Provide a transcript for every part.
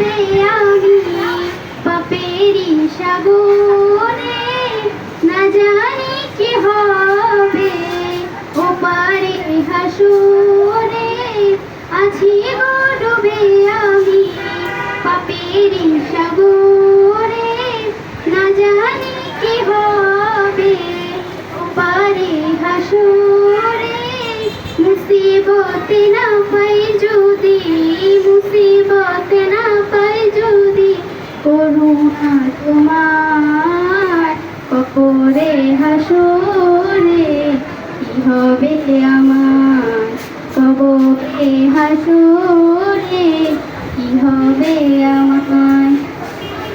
ডুবে আমি পাপেরি সাগরে না জানি কি হবে। ওপারে হাসুরে, আছি গো ডুবে আমি। পাপেরি সাগরে না জানি কি হবে। না পাই যদি করুণা তোমার কপরে হাসরে, কি হবে আমার? কবরে হাসরে, কি হবে আমার?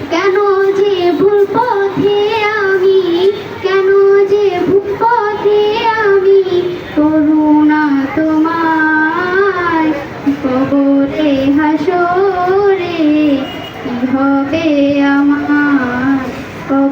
কেন যে ভুল পথে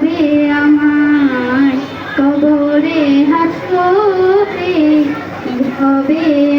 হবে আমার কবরে হাসবে হবে